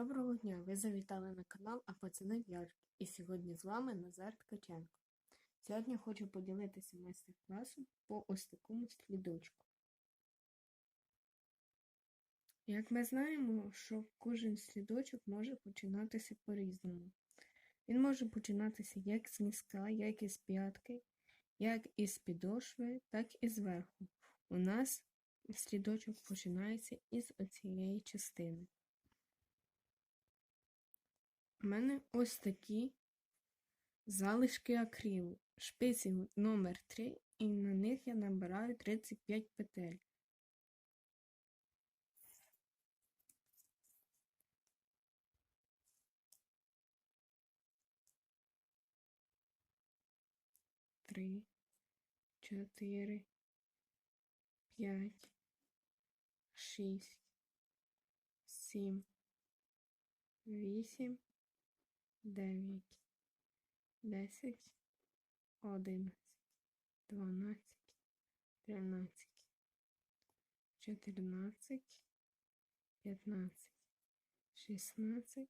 Доброго дня! Ви завітали на канал А пацани в'яжуть. І сьогодні з вами Назар Ткаченко. Сьогодні хочу поділитися майстер-класом по ось такому слідочку. Як ми знаємо, що кожен слідочок може починатися по-різному. Він може починатися як з міска, як із п'ятки, як із підошви, так і зверху. У нас слідочок починається із оцієї частини. У мене ось такі залишки акрилу, шпиці номер 3 і на них я набираю 35 петель. Три, чотири, п'ять, шість, сім, вісім, дев'ять, десять, одинадцять, дванадцять, тринадцять, чотирнадцять, п'ятнадцять, шістнадцять,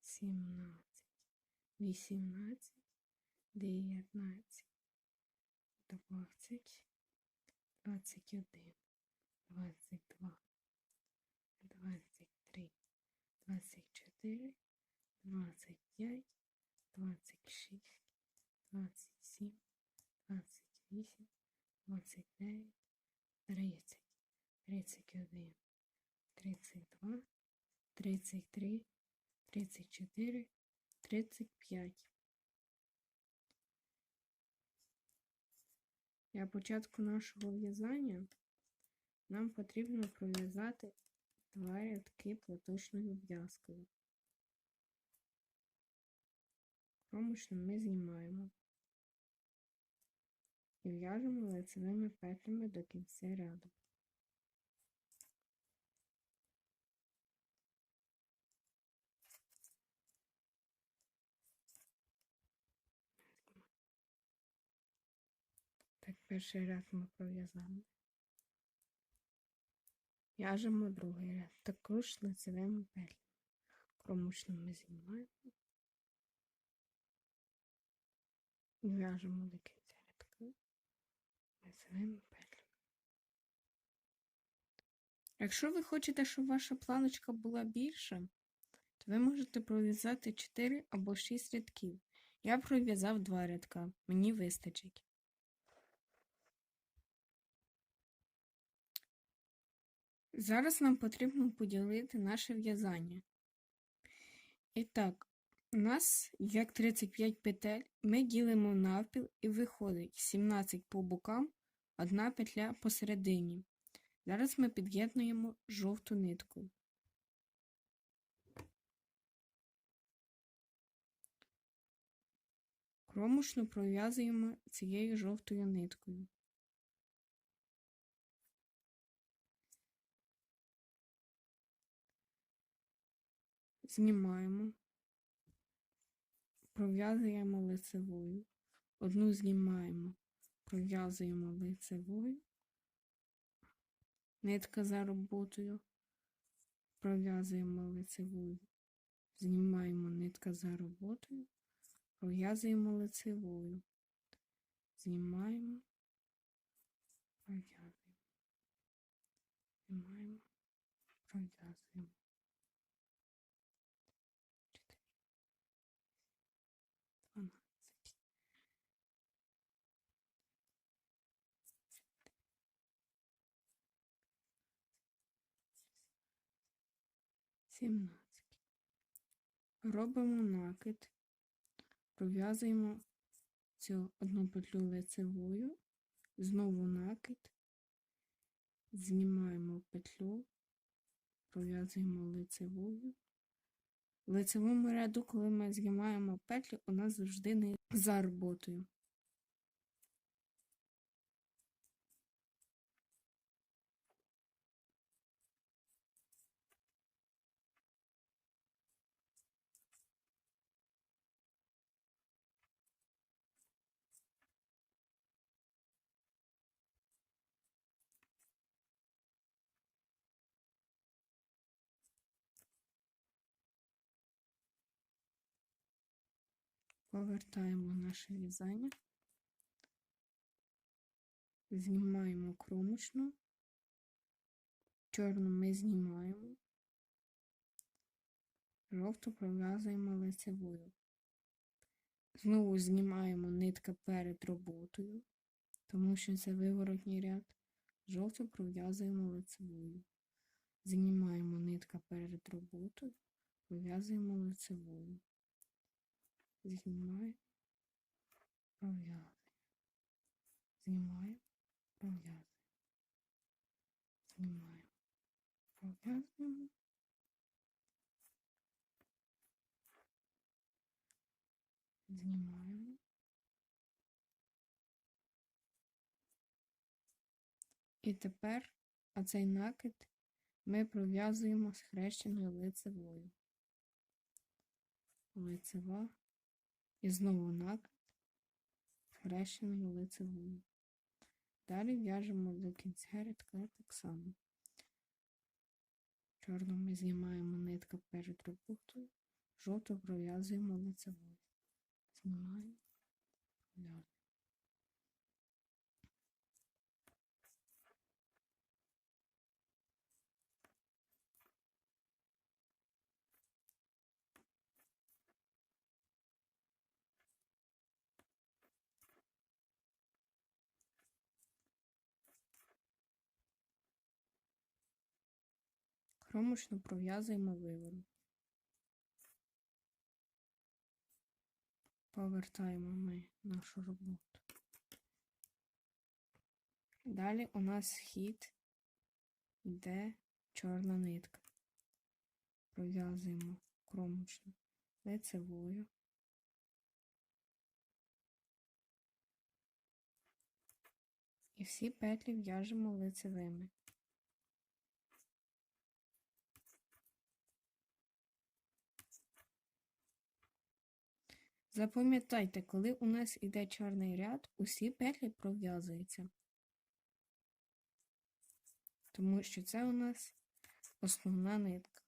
сімнадцять, вісімнадцять, дев'ятнадцять, двадцять, двадцять один, двадцять два, двадцять три, двадцять чотири. 25, 26, 27, 28, 29, 30, 31, 32, 33, 34, 35. Для початку нашого в'язання нам потрібно пров'язати два рядки платочною в'язкою. Кромочну ми знімаємо і в'яжемо лицевими петлями до кінця ряду. Так, перший ряд ми пров'язали. В'яжемо другий ряд, також лицевими петлями. Кромочну ми знімаємо. В'яжемо до кінця рядка лицевими петлями. Якщо ви хочете, щоб ваша планочка була більша, то ви можете пров'язати 4 або 6 рядків. Я пров'язав 2 рядка, мені вистачить. Зараз нам потрібно поділити наше в'язання. І так, у нас як 35 петель, ми ділимо навпіл і виходить 17 по бокам, одна петля посередині. Зараз ми під'єднуємо жовту нитку. Кромушно пров'язуємо цією жовтою ниткою. Знімаємо пров'язуємо лицевою, одну знімаємо, пров'язуємо лицевою, нитка за роботою, пров'язуємо лицевою, знімаємо нитка за роботою, пров'язуємо лицевою, знімаємо, пров'язуємо, знімаємо, пров'язуємо. 17. Робимо накид, пров'язуємо цю одну петлю лицевою, знову накид, знімаємо петлю, пров'язуємо лицевою. В лицевому ряду, коли ми знімаємо петлю, у нас завжди не за роботою. Повертаємо наше в'язання. Знімаємо кромочну. Чорну ми знімаємо. Жовту пров'язуємо лицевою. Знову знімаємо нитка перед роботою, тому що це виворотній ряд. Жовту пров'язуємо лицевою. Знімаємо нитка перед роботою, пров'язуємо лицевою. Знімаємо, пров'язуємо. Знімаємо, пров'язуємо. Знімаємо, пров'язуємо. Знімаємо. І тепер оцей накид ми пров'язуємо схрещеною лицевою. Лицева. І знову накид схрещеною лицевою. Далі в'яжемо до кінця рядка так само. Чорну ми знімаємо нитка перед роботою, жовту пров'язуємо лицевою. Знімаємо, Кромочно пров'язуємо виворот. Повертаємо ми нашу роботу. Далі у нас хід йде чорна нитка. Пров'язуємо кромочно лицевою. І всі петлі в'яжемо лицевими. Запам'ятайте, коли у нас іде чорний ряд, усі петлі пров'язуються. Тому що це у нас основна нитка.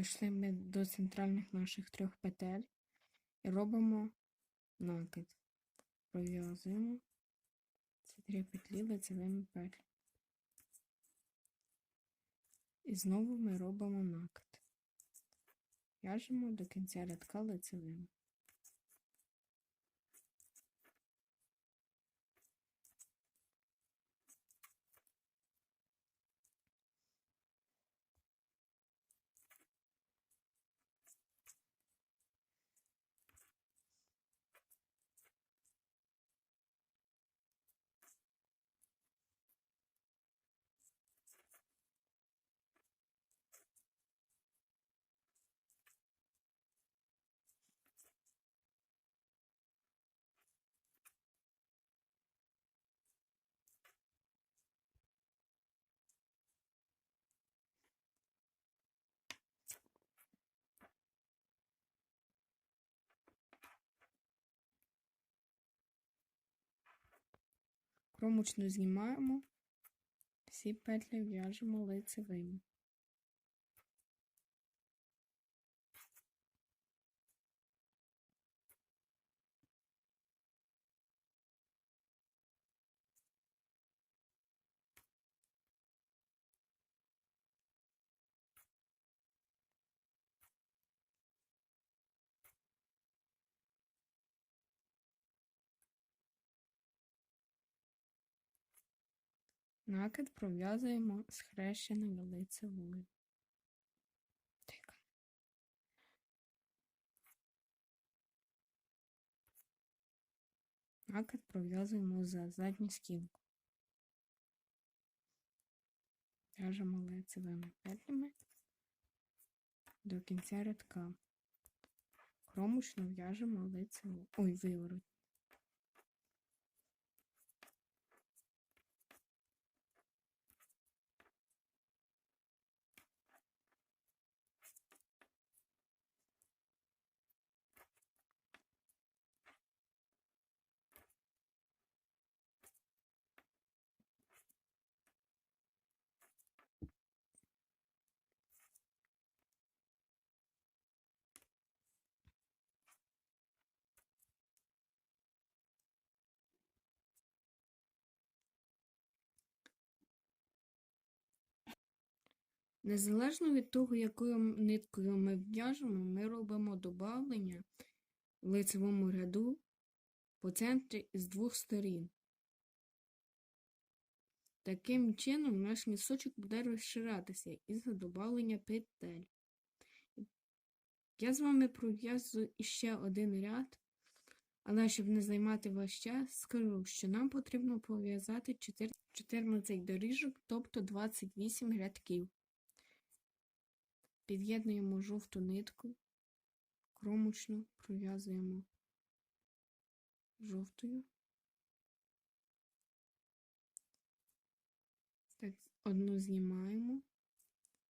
Дійшли ми до центральних наших трьох петель і робимо накид. Пров'язуємо ці три петлі лицевими петлями. І знову ми робимо накид. В'яжемо до кінця рядка лицевими. Кромочну знімаємо, всі петлі в'яжемо лицевими. Накид пров'язуємо схрещеною лицевою. Так. Накид пров'язуємо за задню стінку. В'яжемо лицевими петлями до кінця рядка. Кромочно в'яжемо лицеву. Ой, виворот. Незалежно від того, якою ниткою ми в'яжемо, ми робимо добавлення в лицевому ряду по центрі з двох сторін. Таким чином наш місочок буде розширатися із-за добавлення петель. Я з вами пров'язую іще один ряд, але щоб не займати ваш час, скажу, що нам потрібно пров'язати 4 14 доріжок, тобто 28 рядків. Під'єднуємо жовту нитку, кромочну пров'язуємо жовтою. Так, одну знімаємо,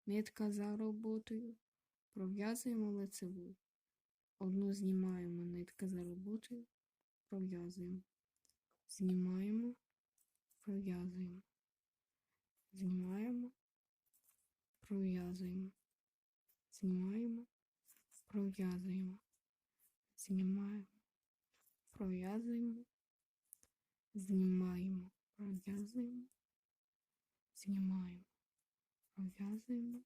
нитка за роботою, пров'язуємо лицеву. Одну знімаємо, нитка за роботою, пров'язуємо. Знімаємо, пров'язуємо. Знімаємо, пров'язуємо. Знімаємо, пров'язуємо. Знімаємо, пров'язуємо. Знімаємо, пров'язуємо. Знімаємо, пров'язуємо.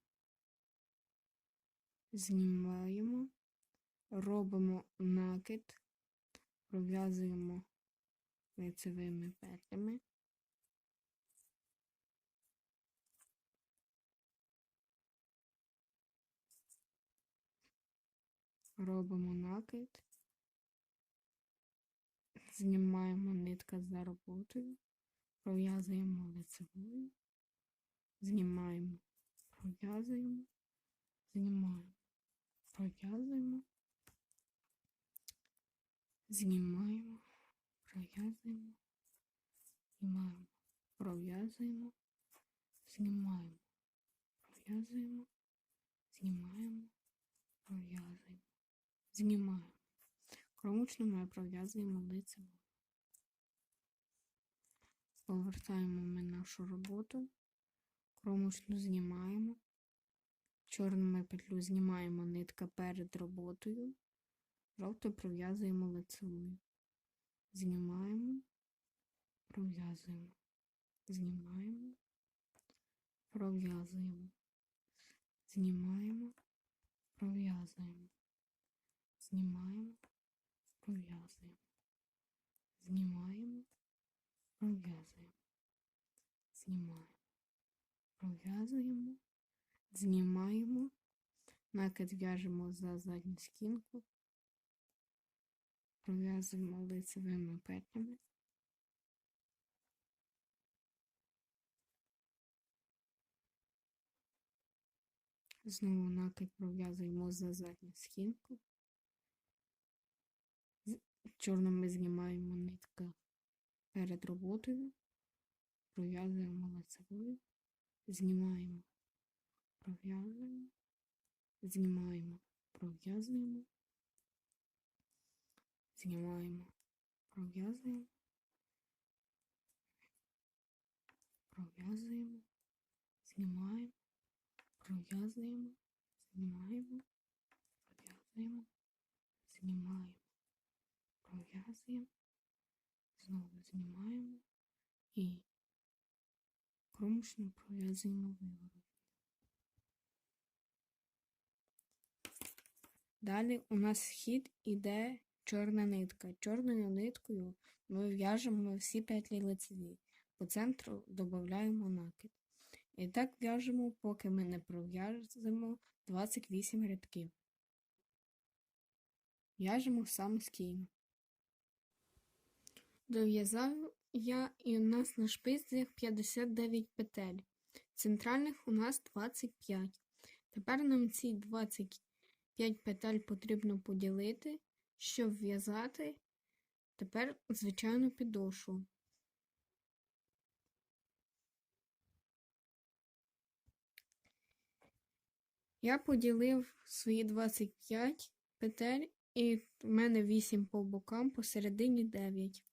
Знімаємо, робимо накид, пров'язуємо лицевими петлями. Робимо накид, знімаємо нитка за роботою, пров'язуємо лицевою, знімаємо, пров'язуємо, знімаємо, пров'язуємо, знімаємо, пров'язуємо, знімаємо, пров'язуємо, знімаємо, пров'язуємо, знімаємо, пров'язуємо, знімаємо. Кромочну ми пров'язуємо лицево. Повертаємо ми нашу роботу, кромочну знімаємо, чорну ми петлю знімаємо нитка перед роботою, жовту пров'язуємо лицевою. Знімаємо, пров'язуємо, знімаємо, пров'язуємо, знімаємо, пров'язуємо, знімаємо, пров'язуємо, знімаємо, пров'язуємо, знімаємо, пров'язуємо, знімаємо, накид в'яжемо за задню стінку, пров'язуємо лицевими петлями. Знову накид пров'язуємо за задню стінку. Чорно ми знімаємо нитка перед роботою, пров'язуємо лицевою, знімаємо, пров'язуємо, знімаємо, пров'язуємо, знімаємо, пров'язуємо, пров'язуємо, знімаємо, пров'язуємо, знімаємо, пров'язуємо, знімаємо пров'язуємо, знову знімаємо і кромочно пров'язуємо виворот. Далі у нас хід іде чорна нитка. Чорною ниткою ми в'яжемо всі петлі лицеві. По центру додаємо накид. І так в'яжемо, поки ми не пров'яжемо 28 рядків. В'яжемо самостійно. Дов'язав я і у нас на шпицях 59 петель. Центральних у нас 25. Тепер нам ці 25 петель потрібно поділити, щоб в'язати тепер звичайну підошву. Я поділив свої 25 петель, і в мене 8 по бокам, посередині 9.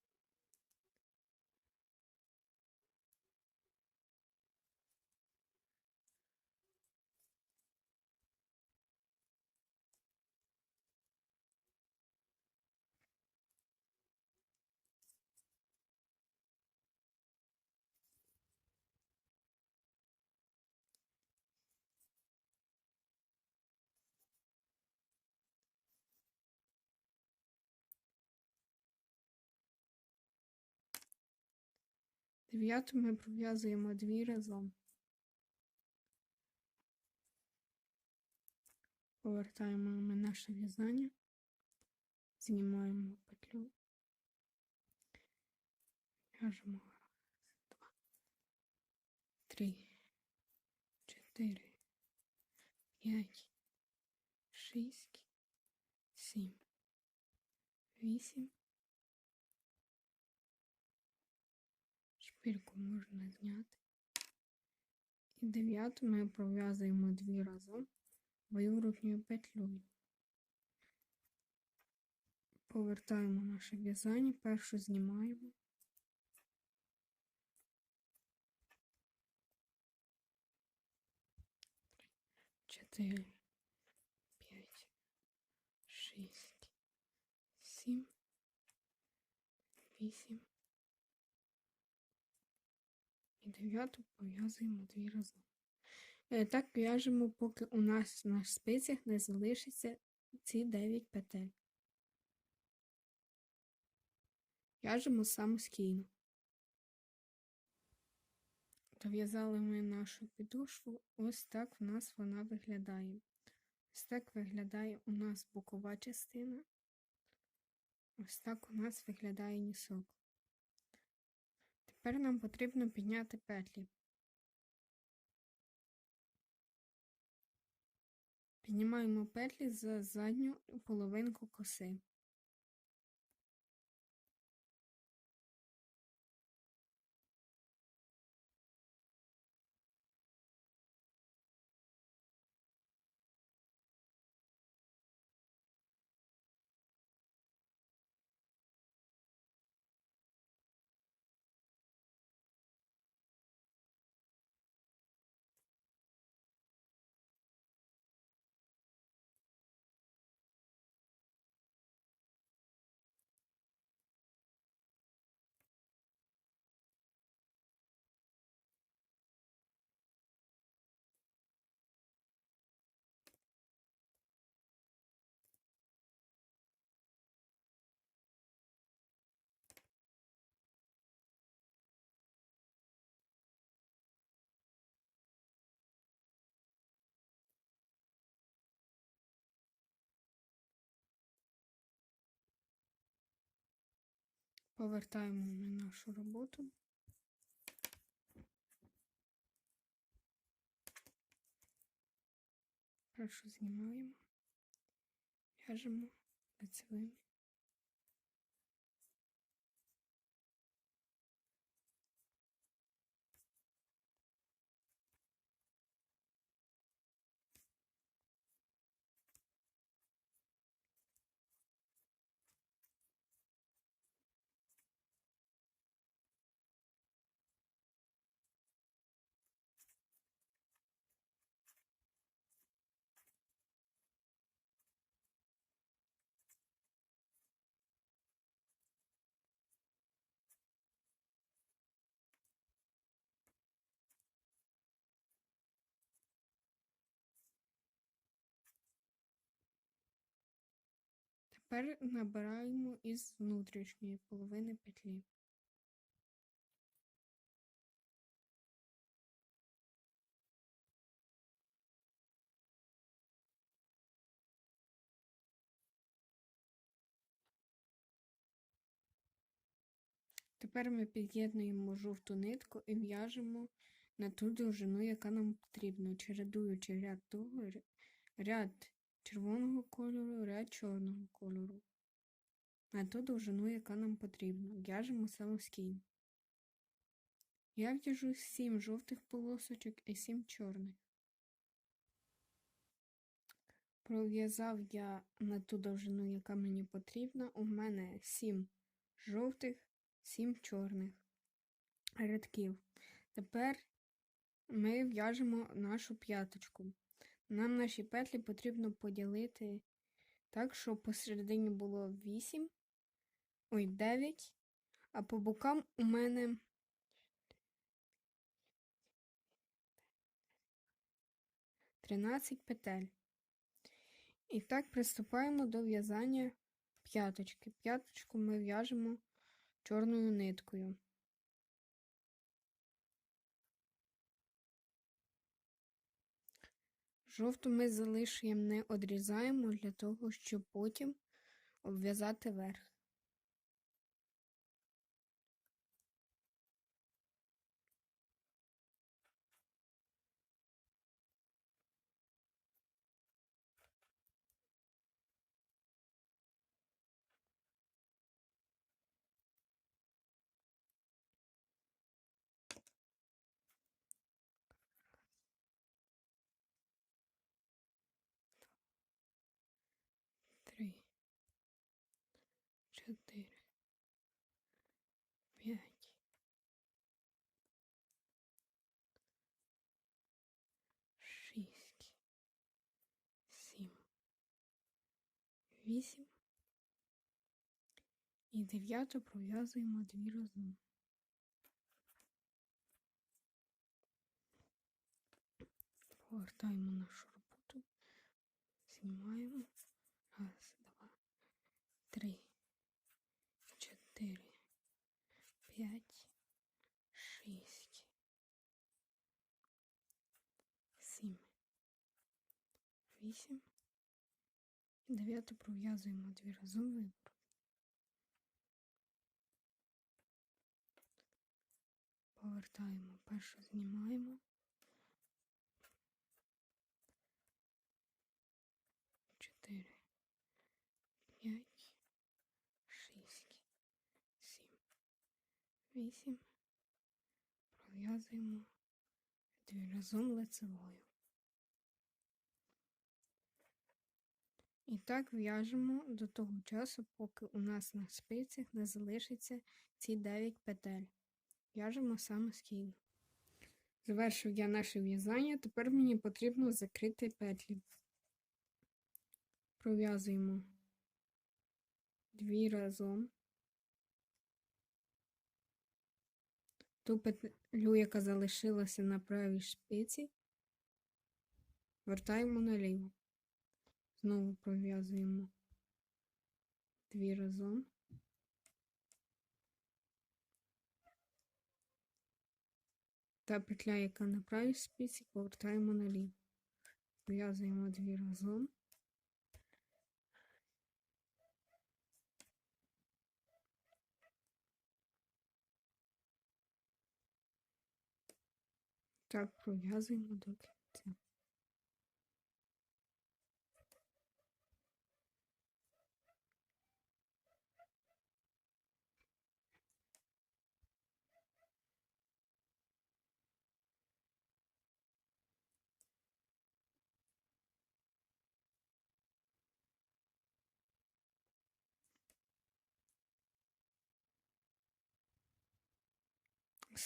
Дев'яту ми пров'язуємо дві разом. Повертаємо ми наше в'язання, знімаємо петлю, в'яжемо раз, два, три, чотири, п'ять, шість, сім, вісім. Шпильку можна зняти. І дев'яту ми пров'язуємо дві разом виворотньою петлею. Повертаємо наше в'язання, першу знімаємо. Чотири, п'ять, шість, сім, вісім. І дев'яту пов'язуємо дві рази. Е, Так в'яжемо, поки у нас на спицях не залишиться ці 9 петель. В'яжемо самостійно. Дов'язали ми нашу підошву. Ось так в нас вона виглядає. Ось так виглядає у нас бокова частина. Ось так у нас виглядає нісок. Тепер нам потрібно підняти петлі. Піднімаємо петлі за задню половинку коси. Повертаємо ми нашу роботу. Хорошо знімаємо, в'яжемо лицевими. Тепер набираємо із внутрішньої половини петлі. Тепер ми під'єднуємо жовту нитку і в'яжемо на ту довжину, яка нам потрібна, чередуючи ряд того, ряд червоного кольору, ряд чорного кольору. На ту довжину, яка нам потрібна. В'яжемо самостійно. Я в'яжу 7 жовтих полосочок і 7 чорних. Пров'язав я на ту довжину, яка мені потрібна. У мене 7 жовтих, 7 чорних рядків. Тепер ми в'яжемо нашу п'яточку. Нам наші петлі потрібно поділити так, щоб посередині було 8, ой, 9, а по бокам у мене 13 петель. І так приступаємо до в'язання п'яточки. П'яточку ми в'яжемо чорною ниткою. Жовту ми залишуємо, не одрізаємо для того, щоб потім обв'язати верх. Три, чотири, п'ять, шість, сім, вісім і дев'яту пров'язуємо дві разом. Повертаємо нашу роботу, знімаємо. Раз, два, три, чотири, п'ять, шість, сім, вісім. І дев'яту пров'язуємо дві разом вибор. Повертаємо, першу знімаємо. Чотири, п'ять, шість, сім, вісім. Пров'язуємо дві разом лицевою. І так в'яжемо до того часу, поки у нас на спицях не залишиться ці 9 петель. В'яжемо самостійно. Завершив я наше в'язання, тепер мені потрібно закрити петлі. Пров'язуємо дві разом. Ту петлю, яка залишилася на правій шпиці, вертаємо наліво. Знову пров'язуємо дві разом. Та петля, яка на правій спиці, повертаємо наліво. Пров'язуємо дві разом. Так, пров'язуємо до кінця.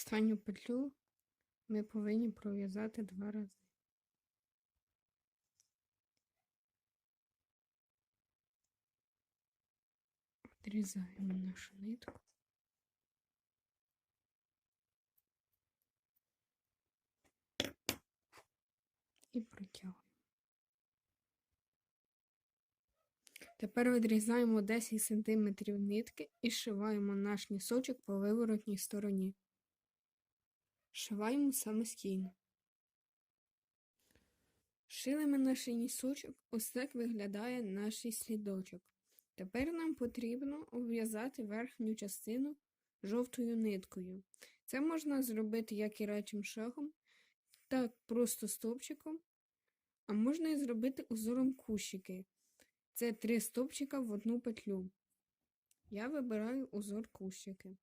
Останню петлю ми повинні пров'язати два рази. Відрізаємо нашу нитку. І протягуємо. Тепер відрізаємо 10 см нитки і зшиваємо наш нісочок по виворотній стороні. Шиваємо самостійно. Шили ми нісочок, ось так виглядає наш слідочок. Тепер нам потрібно обв'язати верхню частину жовтою ниткою. Це можна зробити як і речим шагом, так просто стовпчиком, а можна і зробити узором кущики. Це три стовпчика в одну петлю. Я вибираю узор кущики.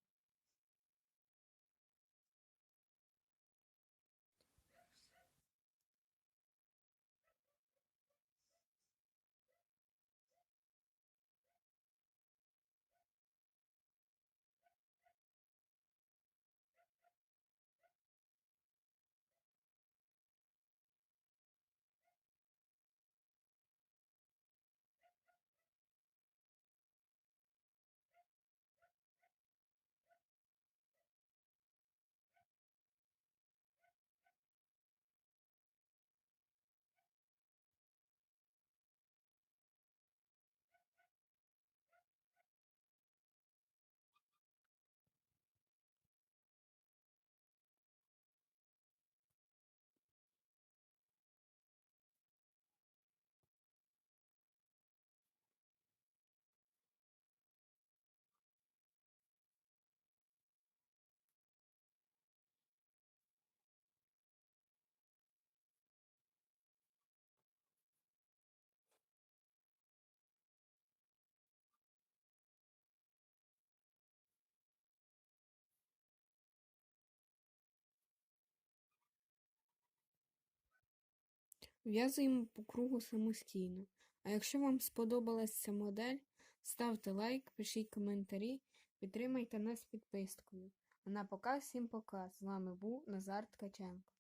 В'язуємо по кругу самостійно. А якщо вам сподобалась ця модель, ставте лайк, пишіть коментарі, підтримайте нас підпискою. А на показ всім показ. З вами був Назар Ткаченко.